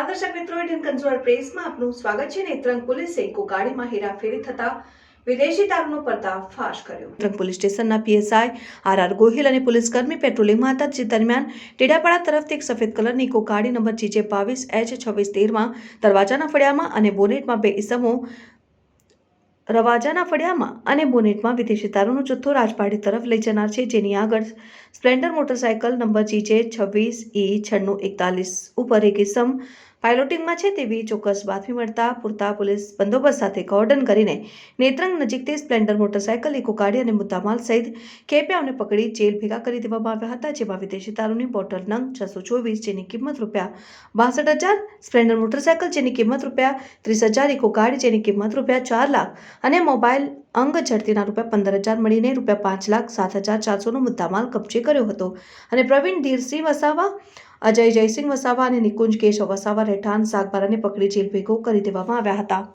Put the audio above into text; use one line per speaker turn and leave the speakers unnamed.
નમસ્કાર દર્શક મિત્રો ઇન્ડિયન કન્ઝ્યુમર પ્રેસમાં આપનું સ્વાગત છે નેત્રંગ પોલીસે કોગાડીમાં હેરાફેરી થતા વિદેશી દારૂનો પર્દાફાશ કર્યો. નેત્રંગ પોલીસ સ્ટેશનના પીએસઆઈ આર આર ગોહિલ અને પોલીસકર્મી પેટ્રોલિંગમાં હતા જે દરમિયાન ટેડાપાડા તરફથી એક સફેદ કલરની ઇકો ગાડી નંબર જીજે બાવીસ એચ છવ્વીસ તેરમાં દરવાજાના ફળિયામાં અને બોનેટમાં બે ઇસમો રવાજાના ફળિયામાં અને બોનેટમાં વિદેશી દારૂનો જથ્થો રાજપાડી તરફ લઈ જનાર છે, જેની આગળ સ્પ્લેન્ડર મોટરસાયકલ નંબર જીજે છવ્વીસ ઈ છન્નું એકતાલીસ ઉપર એક ઇસમ પાયલોટિંગમાં છે તેવી ચોક્કસ બાતમી મળતા પૂરતા પોલીસ બંદોબસ્ત સાથે કોર્ડન કરીને નેત્રંગ નજીકથી સ્પ્લેન્ડર મોટરસાયકલ ઇકો ગાડી અને મુદ્દામાલ સહિત ખેપિયાઓને પકડી જેલ ભેગા કરી દેવામાં આવ્યા હતા, જેમાં વિદેશી દારૂની બોટલ નંગ છસો ચોવીસ, જેની કિંમત રૂપિયા બાસઠ હજાર, સ્પ્લેન્ડર મોટરસાયકલ, જેની કિંમત રૂપિયા ત્રીસ હજાર ઇકો ગાડી જેની કિંમત રૂપિયા ચાર લાખ અને મોબાઈલ અંગ ઝડતીના રૂપિયા પંદર હજાર મળીને રૂપિયા પાંચ લાખ, સાત હજાર ચારસોનો મુદ્દામાલ કબજે કર્યો હતો. અને પ્રવીણ ધીરસિંહ વસાવા, અજય જયસિંહ વસાવા અને નિકુંજ કેશવ વસાવા રહેઠાણ, સાગબારાને પકડી જેલ ભેગો કરી દેવામાં આવ્યા હતા.